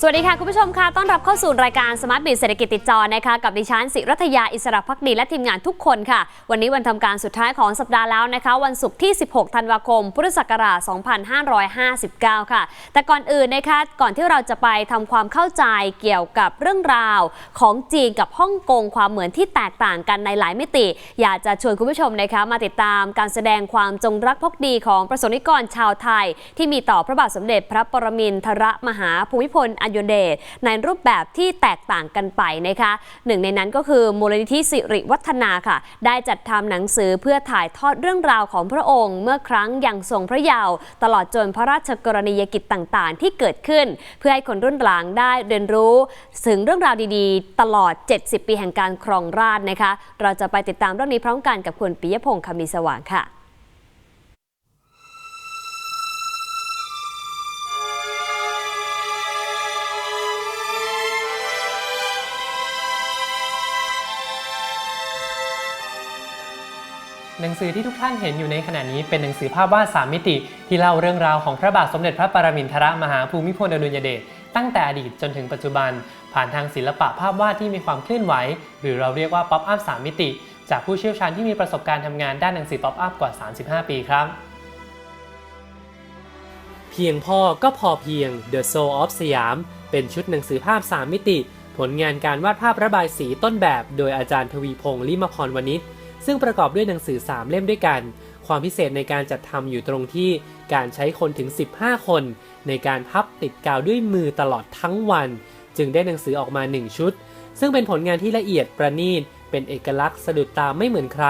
สวัสดีค่ะ คุณผู้ชมค่ะ ต้อนรับเข้าสู่รายการสมาร์ทบิเศรษฐกิจติดจอนะคะกับดิฉันสิรัตยาอิสระพักดีและทีมงานทุกคนค่ะ วันนี้วันทำการสุดท้ายของสัปดาห์แล้วนะคะ วันศุกร์ที่ 16 ธันวาคม พุทธศักราช 2559 ค่ะ แต่ก่อนอื่นนะคะก่อนที่เราจะไปทำความเข้าใจเกี่ยวกับเรื่องราวของจีนกับฮ่องกงความเหมือนที่แตกต่างกันในหลายมิติ อยากจะชวนคุณผู้ชมนะคะมาติดตามการแสดงความจงรักภักดีของประสบนิกรชาวไทย ที่มีต่อพระบาทสมเด็จพระปรมินทรมหาภูมิพลอดุลยเดชในรูปแบบที่แตกต่างกันไปนะคะหนึ่งในนั้นก็คือมูลนิธิสิริวัฒนาค่ะ ได้จัดทำหนังสือเพื่อถ่ายทอดเรื่องราวของพระองค์ เมื่อครั้งยังทรงพระเยาว์ตลอดจนพระราชกรณียกิจต่างๆ ที่เกิดขึ้น เพื่อให้คนรุ่นหลังได้เรียนรู้ ถึงเรื่องราวดีๆ ตลอด 70 ปีแห่งการครองราชนะคะ เราจะไปติดตามเรื่องนี้พร้อมกันกับคุณปิยพงศ์คำมีสว่างค่ะ หนังสือที่ทุกท่านเห็นอยู่ในขณะนี้เป็นหนังสือภาพวาดสามมิติ ที่เล่าเรื่องราวของพระบาทสมเด็จพระปรมินทรมหาภูมิพลอดุลยเดชตั้งแต่อดีตจนถึงปัจจุบัน ผ่านทางศิลปะภาพวาดที่มีความเคลื่อนไหว หรือเราเรียกว่าป๊อปอัพสามมิติ จากผู้เชี่ยวชาญที่มีประสบการณ์ทำงานด้านหนังสือป๊อปอัพกว่า 35 ปีครับ เพียงพ่อก็พอเพียง The Soul of สยามเป็นชุดหนังสือภาพ3มิติ ผลงานการวาดภาพระบายสีต้นแบบ โดยอาจารย์ทวีพงศ์ลิมพรวณิช ซึ่งประกอบด้วยหนังสือ 3 เล่มด้วยกัน ความพิเศษในการจัดทำอยู่ตรงที่การใช้คนถึง 15 คน ในการพับติดกาวด้วยมือตลอดทั้งวัน จึงได้หนังสือออกมา 1 ชุด ซึ่งเป็นผลงานที่ละเอียดประณีตเป็นเอกลักษณ์สะดุดตาไม่เหมือนใคร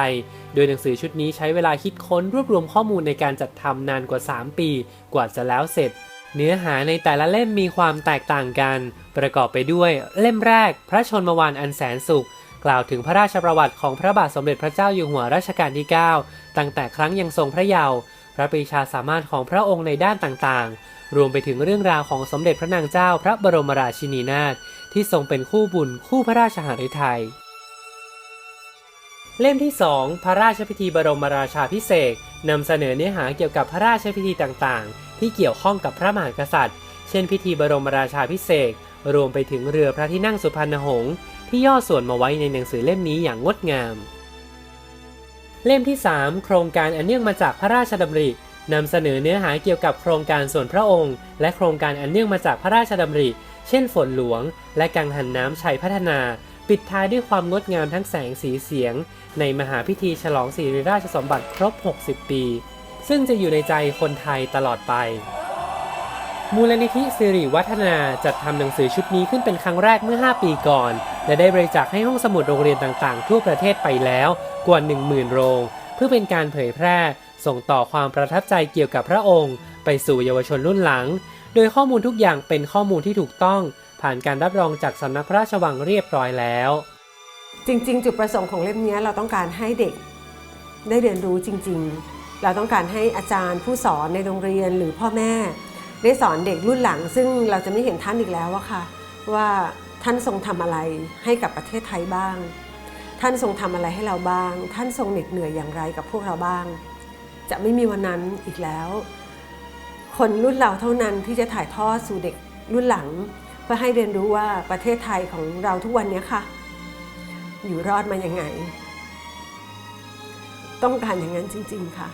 โดยหนังสือชุดนี้ใช้เวลาคิดค้นรวบรวมข้อมูลในการจัดทำนานกว่า 3 ปี กว่าจะแล้วเสร็จ เนื้อหาในแต่ละเล่มมีความแตกต่างกัน ประกอบไปด้วย เล่มแรก พระชนมวานอันแสนสุข กล่าวถึงพระราชประวัติของพระบาทสมเด็จพระเจ้าอยู่หัวรัชกาลที่ 9 ตั้งแต่ครั้งยังทรงพระเยาว์ พระปรีชาสามารถของพระองค์ในด้านต่างๆ รวมไปถึงเรื่องราวของสมเด็จพระนางเจ้าพระบรมราชินีนาถที่ทรงเป็นคู่บุญคู่พระราชหฤทัย เล่มที่ 2 พระราชพิธีบรมราชาพิเศษนำเสนอเนื้อหาเกี่ยวกับพระราชพิธีต่างๆ ที่เกี่ยวข้องกับพระมหากษัตริย์ เช่น พิธีบรมราชาพิเศษรวมไปถึงเรือพระที่นั่งสุพรรณหงษ์ ที่ย่อส่วนมาไว้ในหนังสือเล่มนี้อย่างงดงาม เล่มที่ 3 โครงการอันเนื่องมาจากพระราชดำรินำเสนอเนื้อหาเกี่ยวกับโครงการส่วนพระองค์ และโครงการอันเนื่องมาจากพระราชดำริ เช่นฝนหลวง และกังหันน้ำชัยพัฒนา ปิดท้ายด้วยความงดงามทั้งแสงสีเสียง ในมหาพิธีฉลองสิริราชสมบัติครบ 60 ปี ซึ่งจะอยู่ในใจคนไทยตลอดไป มูลนิธิสิริวัฒนาจัดทำหนังสือชุดนี้ขึ้นเป็นครั้งแรกเมื่อ 5 ปีก่อน และได้บริจาคให้ห้องสมุดโรงเรียนต่างๆ ทั่วประเทศไปแล้วกว่า 10,000 โรง เพื่อเป็นการเผยแพร่ ส่งต่อความประทับใจเกี่ยวกับพระองค์ ไปสู่เยาวชนรุ่นหลัง โดยข้อมูลทุกอย่างเป็นข้อมูลที่ถูกต้อง ผ่านการรับรองจากสำนักพระราชวังเรียบร้อยแล้ว จริง ๆ จุดประสงค์ของเล่มนี้เราต้องการให้เด็กได้เรียนรู้จริง ๆ เราต้องการให้อาจารย์ผู้สอนในโรงเรียนหรือพ่อแม่ ได้สอนเด็กรุ่นหลัง ซึ่งเราจะไม่เห็นท่านอีกแล้วอะค่ะ ว่าท่านทรงทำอะไรให้กับประเทศไทยบ้าง ท่านทรงทำอะไรให้เราบ้าง ท่านทรงเหน็ดเหนื่อยอย่างไรกับพวกเราบ้าง จะไม่มีวันนั้นอีกแล้ว คนรุ่นเราเท่านั้นที่จะถ่ายทอดสู่เด็กรุ่นหลัง เพื่อให้เรียนรู้ว่าประเทศไทยของเราทุกวันนี้ค่ะ อยู่รอดมาอยังไง ต้องการอย่างนั้นจริง ๆ ค่ะ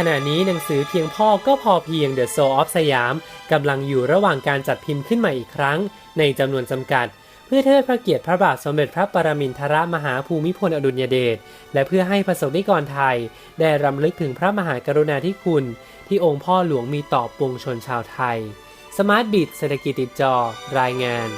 ขณะนี้หนังสือเพียงพ่อก็พอเพียง The Soul of สยามกำลังอยู่ระหว่างการจัดพิมพ์ขึ้นใหม่อีกครั้ง ในจำนวนจำกัด เพื่อเทิดพระเกียรติพระบาทสมเด็จพระปรมินทรมหาภูมิพลอดุลยเดชและเพื่อให้ประสบนิกรไทย ได้รำลึกถึงพระมหากรุณาธิคุณ ที่องค์พ่อหลวงมีต่อปวงชนชาวไทย สมาร์ทบิทเศรษฐกิจติดจอ รายงาน